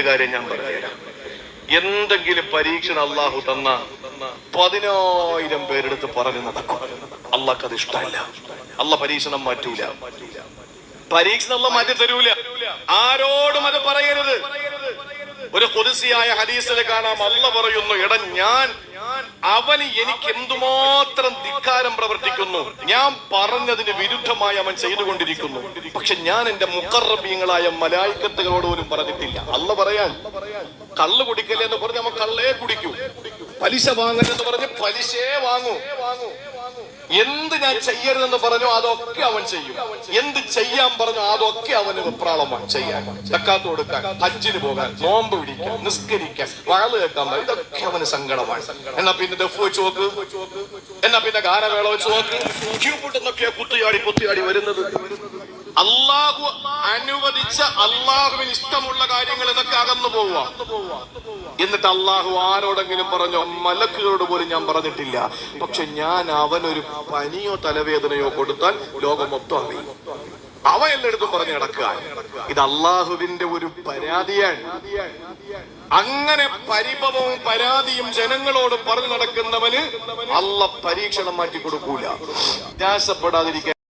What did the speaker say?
കാര്യം ഞാൻ പറഞ്ഞുതരാം. എന്തെങ്കിലും പരീക്ഷണം അള്ളാഹു തന്ന പതിനായിരം പേരെടുത്ത് പറഞ്ഞു നടക്കും. അള്ളാഹ് അത് ഇഷ്ടമല്ല. അള്ള പരീക്ഷണം മാറ്റൂല. പരീക്ഷണം അള്ള മാറ്റി തരൂല. ആരോടും അത് പറയരുത്. ഒരു കുതിസിയായ ഹദീസിൽ കാണാം. അള്ള പറയുന്നു എടാ ഞാൻ അവന് എനിക്ക് എന്തുമാത്രം ധിക്കാരം പ്രവർത്തിക്കുന്നു? ഞാൻ പറഞ്ഞതിന് വിരുദ്ധമായി അവൻ ചെയ്തുകൊണ്ടിരിക്കുന്നു. പക്ഷെ ഞാൻ എന്റെ മുക്കറബീങ്ങളായ മലായിക്കത്തുകളോട് പോലും പറഞ്ഞിട്ടില്ല. അല്ല പറയാൻ കള്ള് കുടിക്കല്ലേ എന്ന് പറഞ്ഞ് നമ്മൾ കള്ളേ കുടിക്കൂ. പലിശ വാങ്ങലെന്ന് പറഞ്ഞ് പലിശേ വാങ്ങൂ. എന്ത് ഞാൻ ചെയ്യരുതെന്ന് പറഞ്ഞു അതൊക്കെ അവൻ ചെയ്യും. എന്ത് ചെയ്യാൻ പറഞ്ഞു അതൊക്കെ അവന് വെപ്രാളമാണ് ചെയ്യാൻ. തക്കാത്ത് കൊടുക്കാൻ ഹജ്ജിന് പോകാൻ നോമ്പ് പിടിക്കാൻ നിസ്കരിക്കാൻ വാൾ കേൾക്കാൻ. ഇതൊക്കെ അവന് സങ്കടമാണ്. എന്നാ പിന്നെ ദഫ് വെച്ച് നോക്ക്. എന്നാ പിന്നെ ഗാനവേള വെച്ച് നോക്ക്. കുത്തിയാടി കുത്തിയാടി വരുന്നത്. അള്ളാഹു അനുവദിച്ച അള്ളാഹുവിന് ഇഷ്ടമുള്ള കാര്യങ്ങൾ എന്നൊക്കെ അകന്നു പോവുക. എന്നിട്ട് അള്ളാഹു ആരോടെങ്കിലും പറഞ്ഞോ മലക്കുകളോട് പോലും ഞാൻ പറഞ്ഞിട്ടില്ല. പക്ഷെ ഞാൻ അവനൊരു പനിയോ തലവേദനയോ കൊടുത്താൽ ലോകം മൊത്തം അറിയും. അവ എല്ലായിടത്തും പറഞ്ഞു നടക്കുക. ഇത് അള്ളാഹുവിന്റെ ഒരു പരാതിയാണ്. അങ്ങനെ പരിഭവവും പരാതിയും ജനങ്ങളോട് പറഞ്ഞു നടക്കുന്നവന് അള്ള പരീക്ഷണം മാറ്റി കൊടുക്കൂല നിരാശപ്പെടാതിരിക്കാൻ